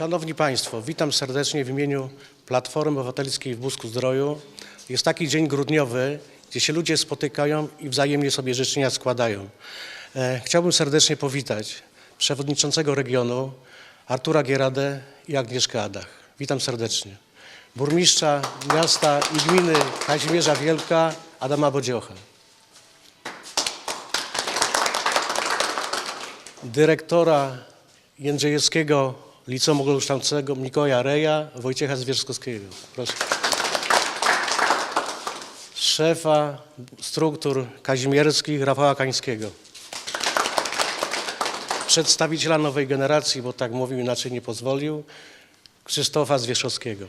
Szanowni Państwo, witam serdecznie w imieniu Platformy Obywatelskiej w Busku Zdroju. Jest taki dzień grudniowy, gdzie się ludzie spotykają i wzajemnie sobie życzenia składają. E, chciałbym serdecznie powitać przewodniczącego regionu Artura Gieradę i Agnieszkę Adach. Witam serdecznie. Burmistrza miasta i gminy Kazimierza Wielka Adama Bodziocha. dyrektora Jędrzejewskiego Liceum Ogólnokształcącego Mikołaja Reja Wojciecha Zwierzkowskiego. Proszę. Szefa struktur kazimierskich Rafała Kańskiego. Przedstawiciela nowej generacji, bo tak mówił, inaczej nie pozwolił, Krzysztofa Zwierzchowskiego.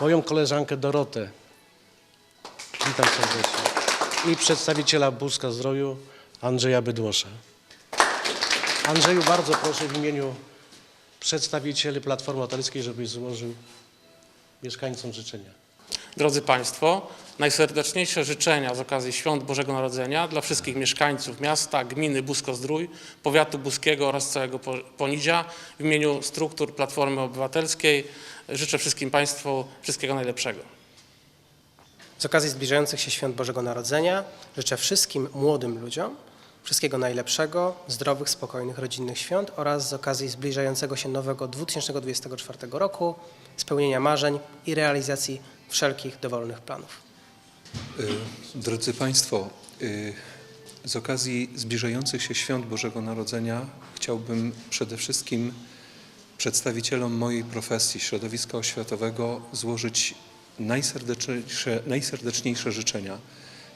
Moją koleżankę Dorotę. Witam serdecznie. I przedstawiciela Buzka Zdroju Andrzeja Bydłosza. Andrzeju, bardzo proszę w imieniu przedstawicieli Platformy Obywatelskiej, żebyś złożył mieszkańcom życzenia. Drodzy Państwo, najserdeczniejsze życzenia z okazji Świąt Bożego Narodzenia dla wszystkich mieszkańców miasta, gminy Busko-Zdrój, powiatu buskiego oraz całego Po- Ponidzia. W imieniu struktur Platformy Obywatelskiej życzę wszystkim Państwu wszystkiego najlepszego. Z okazji zbliżających się świąt Bożego Narodzenia życzę wszystkim młodym ludziom wszystkiego najlepszego, zdrowych, spokojnych, rodzinnych świąt oraz z okazji zbliżającego się nowego 2024 roku spełnienia marzeń i realizacji wszelkich dowolnych planów. Y, Drodzy Państwo, y, z okazji zbliżających się świąt Bożego Narodzenia chciałbym przede wszystkim przedstawicielom mojej profesji środowiska oświatowego złożyć najserdeczniejsze, najserdeczniejsze życzenia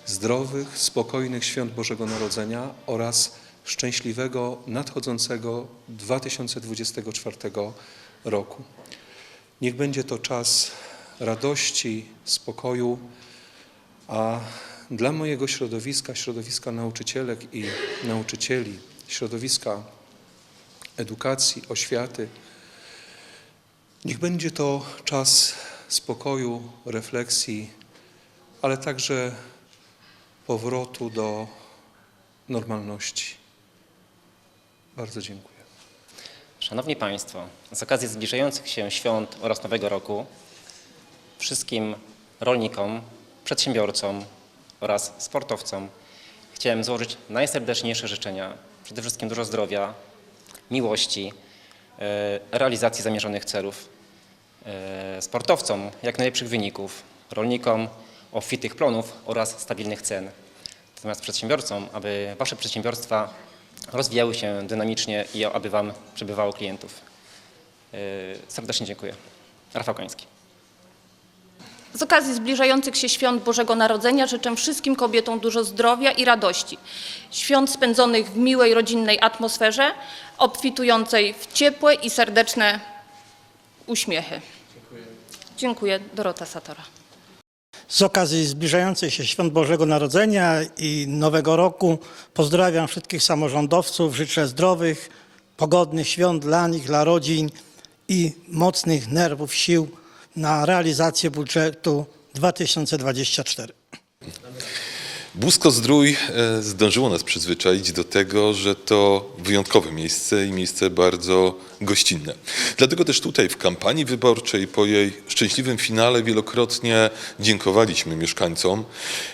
zdrowych, spokojnych świąt Bożego Narodzenia oraz szczęśliwego nadchodzącego 2024 roku. Niech będzie to czas radości, spokoju, a dla mojego środowiska, środowiska nauczycielek i nauczycieli, środowiska edukacji, oświaty, niech będzie to czas spokoju, refleksji, ale także powrotu do normalności. Bardzo dziękuję. Szanowni Państwo, z okazji zbliżających się świąt oraz Nowego Roku wszystkim rolnikom, przedsiębiorcom oraz sportowcom chciałem złożyć najserdeczniejsze życzenia. Przede wszystkim dużo zdrowia, miłości, e, realizacji zamierzonych celów, e, sportowcom jak najlepszych wyników, rolnikom obfitych plonów oraz stabilnych cen. Natomiast przedsiębiorcom, aby Wasze przedsiębiorstwa rozwijały się dynamicznie i aby Wam przybywało klientów. Yy, Serdecznie dziękuję. Rafał Koński. Z okazji zbliżających się świąt Bożego Narodzenia życzę wszystkim kobietom dużo zdrowia i radości. Świąt spędzonych w miłej, rodzinnej atmosferze, obfitującej w ciepłe i serdeczne uśmiechy. Dziękuję. Dziękuję. Dorota Satora. Z okazji zbliżających się świąt Bożego Narodzenia i Nowego Roku pozdrawiam wszystkich samorządowców, życzę zdrowych, pogodnych świąt dla nich, dla rodzin i mocnych nerwów, sił na realizację budżetu 2024. Busko Zdrój e, zdążyło nas przyzwyczaić do tego, że to wyjątkowe miejsce i miejsce bardzo gościnne. Dlatego też tutaj w kampanii wyborczej po jej szczęśliwym finale wielokrotnie dziękowaliśmy mieszkańcom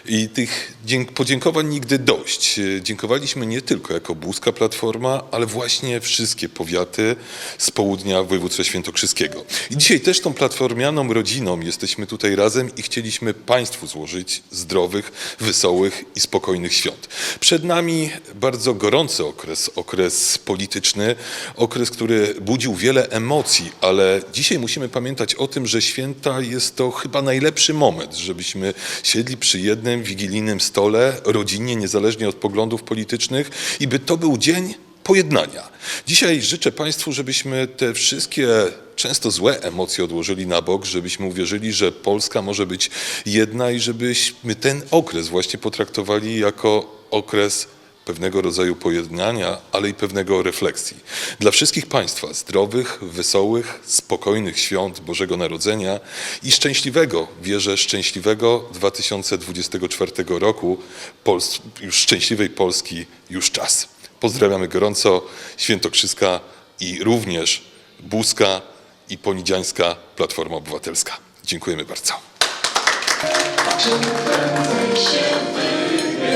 i tych dzięk- podziękowań nigdy dość. Dziękowaliśmy nie tylko jako Buska Platforma, ale właśnie wszystkie powiaty z południa województwa świętokrzyskiego. I dzisiaj też tą platformianą rodziną jesteśmy tutaj razem i chcieliśmy Państwu złożyć zdrowych, wesołych i spokojnych świąt. Przed nami bardzo gorący okres, okres polityczny, okres, który budził wiele emocji, ale dzisiaj musimy pamiętać o tym, że święta jest to chyba najlepszy moment, żebyśmy siedli przy jednym wigilijnym stole, rodzinnie, niezależnie od poglądów politycznych i by to był dzień pojednania. Dzisiaj życzę Państwu, żebyśmy te wszystkie często złe emocje odłożyli na bok, żebyśmy uwierzyli, że Polska może być jedna i żebyśmy ten okres właśnie potraktowali jako okres pewnego rodzaju pojednania, ale i pewnego refleksji. Dla wszystkich Państwa zdrowych, wesołych, spokojnych świąt Bożego Narodzenia i szczęśliwego, wierzę, szczęśliwego 2024 roku, Pols- już szczęśliwej Polski już czas. Pozdrawiamy gorąco, Świętokrzyska i również Buska i Ponidziańska Platforma Obywatelska. Dziękujemy bardzo.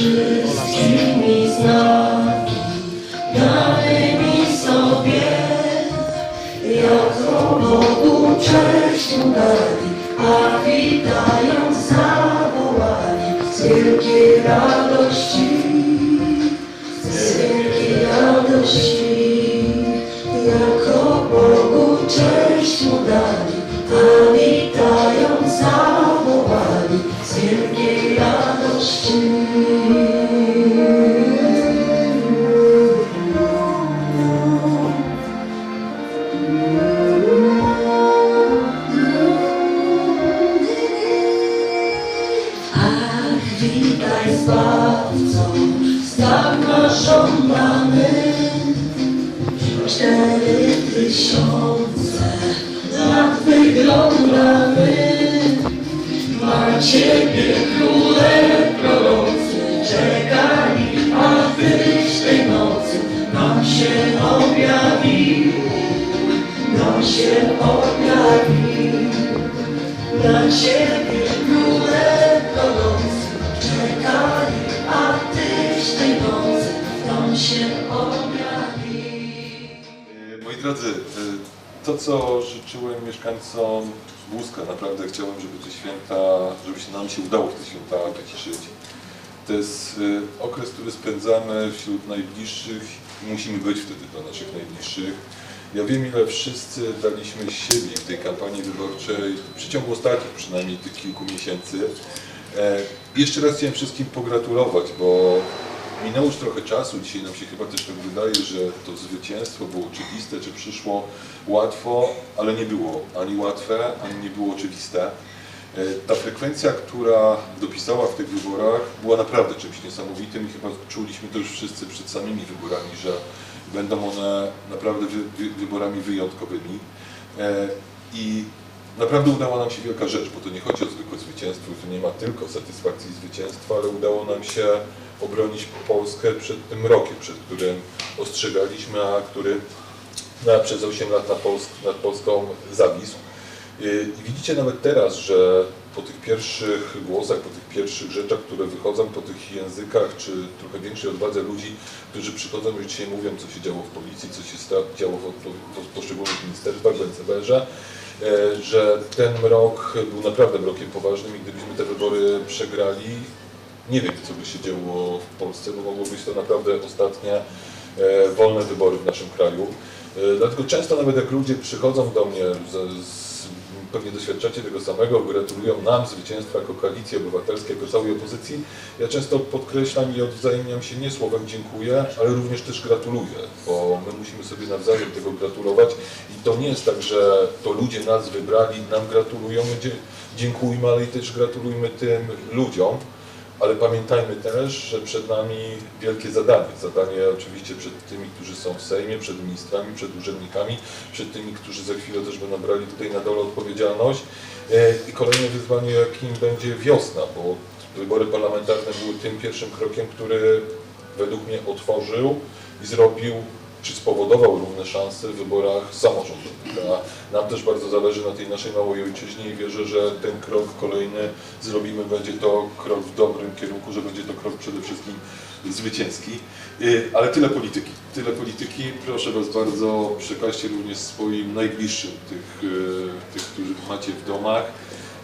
wszystkimi znaki danymi sobie, jako Bogu cześć mu dali, a witając zawołali z wielkiej radości, z wielkiej radości, jako Bogu cześć mu tysiące lat wyglądamy. Na Ciebie króle prorocy czekali, a Tyś tej nocy nam się objawił, nam się objawił. Na Ciebie króle to co życzyłem mieszkańcom Łuska, naprawdę chciałem, żeby te święta, żeby się nam się udało w te święta wyciszyć. To jest e, okres, który spędzamy wśród najbliższych i musimy być wtedy dla naszych najbliższych. Ja wiem, ile wszyscy daliśmy siebie w tej kampanii wyborczej, w przeciągu ostatnich przynajmniej tych kilku miesięcy. E, Jeszcze raz chciałem wszystkim pogratulować, bo minęło już trochę czasu, dzisiaj nam się chyba też tak wydaje, że to zwycięstwo było oczywiste, czy przyszło łatwo, ale nie było ani łatwe, ani nie było oczywiste. E, Ta frekwencja, która dopisała w tych wyborach, była naprawdę czymś niesamowitym i chyba czuliśmy to już wszyscy przed samymi wyborami, że będą one naprawdę wy, wy, wyborami wyjątkowymi. E, I naprawdę udała nam się wielka rzecz, bo to nie chodzi o zwykłe zwycięstwo, tu nie ma tylko satysfakcji zwycięstwa, ale udało nam się obronić Polskę przed tym rokiem, przed którym ostrzegaliśmy, a który na, przez 8 lat nad, Pols nad Polską zawisł. Y, I widzicie nawet teraz, że po tych pierwszych głosach, po tych pierwszych rzeczach, które wychodzą, po tych językach, czy trochę większej odwadze ludzi, którzy przychodzą już dzisiaj mówią, co się działo w policji, co się działo w poszczególnych ministerstwach, w NCBR-ze, e, że ten rok był naprawdę rokiem poważnym i gdybyśmy te wybory przegrali, nie wiem, co by się działo w Polsce, bo mogło być to naprawdę ostatnie e, wolne wybory w naszym kraju. E, Dlatego często nawet jak ludzie przychodzą do mnie, z, z, pewnie doświadczacie tego samego, gratulują nam zwycięstwa jako koalicji obywatelskiej, jako całej opozycji, ja często podkreślam i odwzajemniam się nie słowem dziękuję, ale również też gratuluję, bo my musimy sobie nawzajem tego gratulować. I to nie jest tak, że to ludzie nas wybrali, nam gratulują, dziękujmy, ale i też gratulujmy tym ludziom. Ale pamiętajmy też, że przed nami wielkie zadanie. Zadanie oczywiście przed tymi, którzy są w Sejmie, przed ministrami, przed urzędnikami, przed tymi, którzy za chwilę też będą brali tutaj na dole odpowiedzialność. E, I kolejne wyzwanie, jakim będzie wiosna, bo wybory parlamentarne były tym pierwszym krokiem, który według mnie otworzył i zrobił, czy spowodował równe szanse w wyborach samorządowych. A nam też bardzo zależy na tej naszej małej ojczyźnie i wierzę, że ten krok kolejny zrobimy, będzie to krok w dobrym kierunku, że będzie to krok przede wszystkim zwycięski. Y, Ale tyle polityki. Tyle polityki. Proszę Was bardzo, przekażcie również swoim najbliższym, tych, y, tych których macie w domach.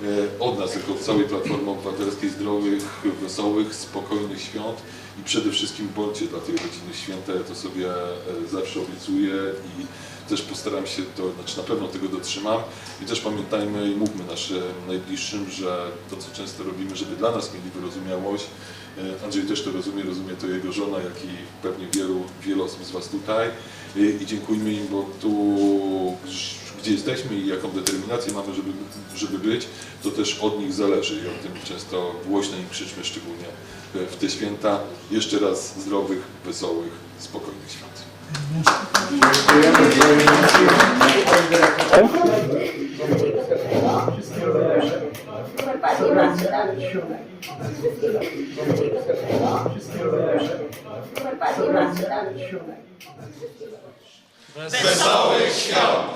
E, od nas, jako całej Platformy Obywatelskiej, zdrowych, wesołych, spokojnych świąt i przede wszystkim bądźcie dla tej rodziny święta, ja to sobie e, zawsze obiecuję i też postaram się to, znaczy na pewno tego dotrzymam. I też pamiętajmy i mówmy naszym najbliższym, że to co często robimy, żeby dla nas mieli wyrozumiałość, Andrzej też to rozumie, rozumie to jego żona, jak i pewnie wielu, wielu osób z Was tutaj E, i dziękujmy im, bo tu gdzie jesteśmy i jaką determinację mamy, żeby, żeby być, to też od nich zależy i o tym często głośno im krzyczmy, szczególnie e, w te święta. Jeszcze raz zdrowych, wesołych, spokojnych świąt. Wesołych świąt!